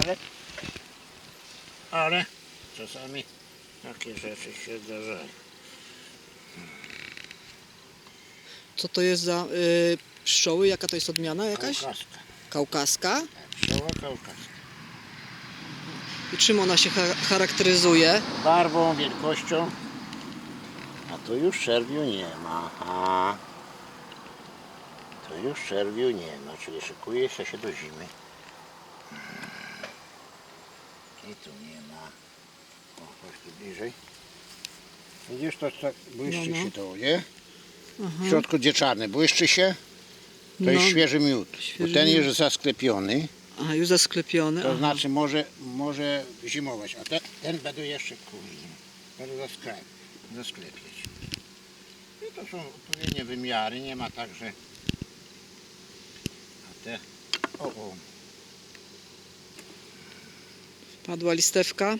ale, ale czasami takie rzeczy się zdarzają. Co to jest za y, pszczoły? Jaka to jest odmiana jakaś? Kaukaska. Kaukaska? Pszczoła kaukaska. I czym ona się cha- charakteryzuje? Barwą, wielkością. A tu już czerwiu nie ma. A. Tu już czerwiu nie ma, czyli szykuje się, się do zimy. I tu nie ma. O, chodź tu bliżej. Widzisz, to tak błyszczy No, no. się to, nie? W środku gdzie czarny błyszczy się, to jest No. świeży miód. Świeży Bo ten miód. jest zasklepiony, A, już zasklepiony. to aha. znaczy może, może zimować, a ten, ten będą jeszcze kurde, będą zasklep, zasklepiać. I to są odpowiednie wymiary, nie ma tak, że a te, o, o, Padła listewka.